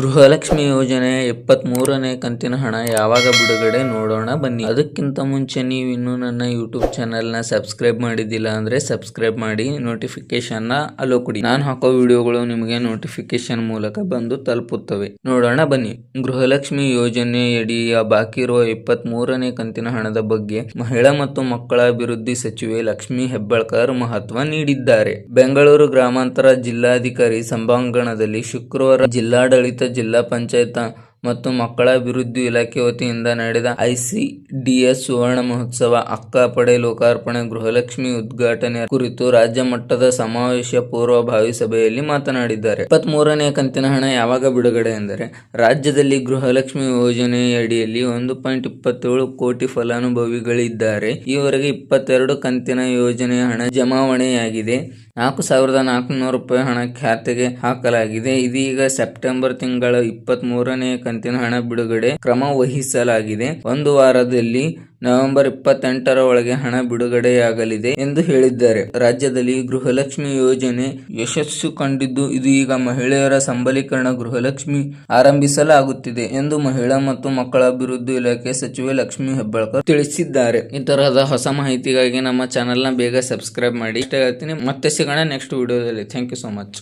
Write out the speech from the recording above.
ಗೃಹಲಕ್ಷ್ಮಿ ಯೋಜನೆ ಇಪ್ಪತ್ತ್ ಮೂರನೇ ಕಂತಿನ ಹಣ ಯಾವಾಗ ಬಿಡುಗಡೆ ನೋಡೋಣ ಬನ್ನಿ. ಅದಕ್ಕಿಂತ ಮುಂಚೆ ನೀವು ಇನ್ನೂ ನನ್ನ ಯೂಟ್ಯೂಬ್ ಚಾನೆಲ್ನ ಸಬ್ಸ್ಕ್ರೈಬ್ ಮಾಡಿದ್ದಿಲ್ಲ ಅಂದ್ರೆ ಸಬ್ಸ್ಕ್ರೈಬ್ ಮಾಡಿ ನೋಟಿಫಿಕೇಶನ್ನ ಅಲೋ ಕೊಡಿ. ನಾನು ಹಾಕೋ ವಿಡಿಯೋಗಳು ನಿಮಗೆ ನೋಟಿಫಿಕೇಶನ್ ಮೂಲಕ ಬಂದು ತಲುಪುತ್ತವೆ. ನೋಡೋಣ ಬನ್ನಿ. ಗೃಹಲಕ್ಷ್ಮಿ ಯೋಜನೆಯಡಿಯ ಬಾಕಿ ಇರುವ ಇಪ್ಪತ್ತ್ ಮೂರನೇ ಕಂತಿನ ಹಣದ ಬಗ್ಗೆ ಮಹಿಳಾ ಮತ್ತು ಮಕ್ಕಳ ಅಭಿವೃದ್ಧಿ ಸಚಿವೆ ಲಕ್ಷ್ಮಿ ಹೆಬ್ಬಾಳ್ಕರ್ ಮಹತ್ವ ನೀಡಿದ್ದಾರೆ. ಬೆಂಗಳೂರು ಗ್ರಾಮಾಂತರ ಜಿಲ್ಲಾಧಿಕಾರಿ ಸಭಾಂಗಣದಲ್ಲಿ ಶುಕ್ರವಾರ ಜಿಲ್ಲಾಡಳಿತ જિલ્લા પંચાયતના ಮತ್ತು ಮಕ್ಕಳ ಅಭಿವೃದ್ಧಿ ಇಲಾಖೆ ವತಿಯಿಂದ ನಡೆದ ಐಸಿಡಿಎಸ್ ಸುವರ್ಣ ಮಹೋತ್ಸವ ಅಕ್ಕ ಪಡೆ ಲೋಕಾರ್ಪಣೆ ಗೃಹಲಕ್ಷ್ಮಿ ಉದ್ಘಾಟನೆ ಕುರಿತು ರಾಜ್ಯ ಮಟ್ಟದ ಸಮಾವೇಶ ಪೂರ್ವಭಾವಿ ಸಭೆಯಲ್ಲಿ ಮಾತನಾಡಿದ್ದಾರೆ. ಇಪ್ಪತ್ತ್ ಮೂರನೇ ಕಂತಿನ ಹಣ ಯಾವಾಗ ಬಿಡುಗಡೆ ಎಂದರೆ, ರಾಜ್ಯದಲ್ಲಿ ಗೃಹಲಕ್ಷ್ಮಿ ಯೋಜನೆಯಡಿಯಲ್ಲಿ ಒಂದು ಪಾಯಿಂಟ್ ಇಪ್ಪತ್ತೇಳು ಕೋಟಿ ಫಲಾನುಭವಿಗಳಿದ್ದಾರೆ. ಈವರೆಗೆ ಇಪ್ಪತ್ತೆರಡು ಕಂತಿನ ಯೋಜನೆಯ ಹಣ ಜಮಾವಣೆಯಾಗಿದೆ. ನಾಲ್ಕು ಸಾವಿರದ ನಾಲ್ಕುನೂರು ರೂಪಾಯಿ ಹಣ ಖಾತೆಗೆ ಹಾಕಲಾಗಿದೆ. ಇದೀಗ ಸೆಪ್ಟೆಂಬರ್ ತಿಂಗಳ ಇಪ್ಪತ್ತ್ ಮೂರನೇ ಕಂತಿನ ಹಣ ಬಿಡುಗಡೆ ಕ್ರಮ ವಹಿಸಲಾಗಿದೆ. ಒಂದು ವಾರದಲ್ಲಿ ನವೆಂಬರ್ ಇಪ್ಪತ್ತೆಂಟರ ಒಳಗೆ ಹಣ ಬಿಡುಗಡೆಯಾಗಲಿದೆ ಎಂದು ಹೇಳಿದ್ದಾರೆ. ರಾಜ್ಯದಲ್ಲಿ ಗೃಹಲಕ್ಷ್ಮಿ ಯೋಜನೆ ಯಶಸ್ಸು ಕಂಡಿದ್ದು ಇದು ಈಗ ಮಹಿಳೆಯರ ಸಂಬಲೀಕರಣ ಗೃಹಲಕ್ಷ್ಮಿ ಆರಂಭಿಸಲಾಗುತ್ತಿದೆ ಎಂದು ಮಹಿಳಾ ಮತ್ತು ಮಕ್ಕಳ ಅಭಿವೃದ್ಧಿ ಇಲಾಖೆ ಸಚಿವೆ ಲಕ್ಷ್ಮಿ ಹೆಬ್ಬಾಳ್ಕರ್ ತಿಳಿಸಿದ್ದಾರೆ. ಈ ತರಹದ ಹೊಸ ಮಾಹಿತಿಗಾಗಿ ನಮ್ಮ ಚಾನೆಲ್ನ ಬೇಗ ಸಬ್ಸ್ಕ್ರೈಬ್ ಮಾಡಿ. ಇಷ್ಟ ಹೇಳ್ತೀನಿ. ಮತ್ತೆ ಸಿಗೋಣ ನೆಕ್ಸ್ಟ್ ವಿಡಿಯೋದಲ್ಲಿ. Thank you so much.